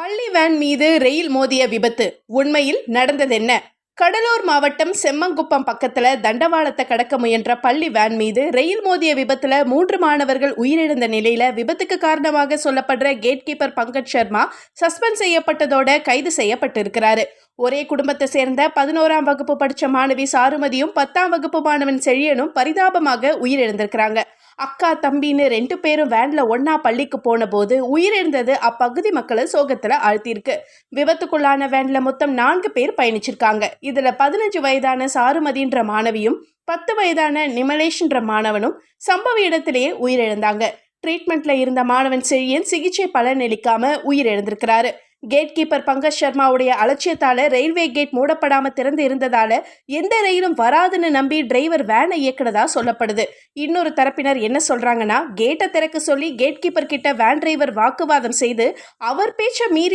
பள்ளி வேன் மீது ரயில் மோதிய விபத்து. உண்மையில் நடந்ததென்ன? கடலூர் மாவட்டம் செம்மங்குப்பம் பக்கத்துல தண்டவாளத்தை கடக்க முயன்ற பள்ளி வேன் மீது ரயில் மோதிய விபத்துல மூன்று மாணவர்கள் உயிரிழந்த நிலையில விபத்துக்கு காரணமாக சொல்லப்படுற gate keeper Pankaj Sharma suspend செய்யப்பட்டதோட கைது செய்யப்பட்டிருக்கிறாரு. ஒரே குடும்பத்தை சேர்ந்த பதினோராம் வகுப்பு படித்த மாணவி சாருமதியும் பத்தாம் வகுப்பு மாணவன் செழியனும் பரிதாபமாக உயிரிழந்திருக்கிறாங்க. அக்கா தம்பின்னு ரெண்டு பேரும் வேன்ல ஒன்னா பள்ளிக்கு போன போது உயிரிழந்தது அப்பகுதி மக்களை சோகத்துல ஆழ்த்தியிருக்கு. விபத்துக்குள்ளான வேன்ல மொத்தம் நான்கு பேர் பயணிச்சிருக்காங்க. இதுல பதினஞ்சு வயதான சாருமதின்ற மாணவியும் பத்து வயதான நிமலேஷ்ன்ற மாணவனும் சம்பவ இடத்திலேயே உயிரிழந்தாங்க. ட்ரீட்மெண்ட்ல இருந்த மாணவன் செழியன் சிகிச்சை பலனளிக்காம உயிரிழந்திருக்கிறாரு. கேட் கீப்பர் பங்கஜ் சர்மாவுடைய அலட்சியத்தால ரயில்வே கேட் மூடப்படாம திறந்து இருந்ததால எந்த ரயிலும் வராதுன்னு நம்பி டிரைவர் வேனை இயக்குனதா சொல்லப்படுது. இன்னொரு தரப்பினர் என்ன சொல்றாங்கன்னா கேட்டை திறக்க சொல்லி கேட் கீப்பர் கிட்ட வேன் டிரைவர் வாக்குவாதம் செய்து அவர் பேச்ச மீறி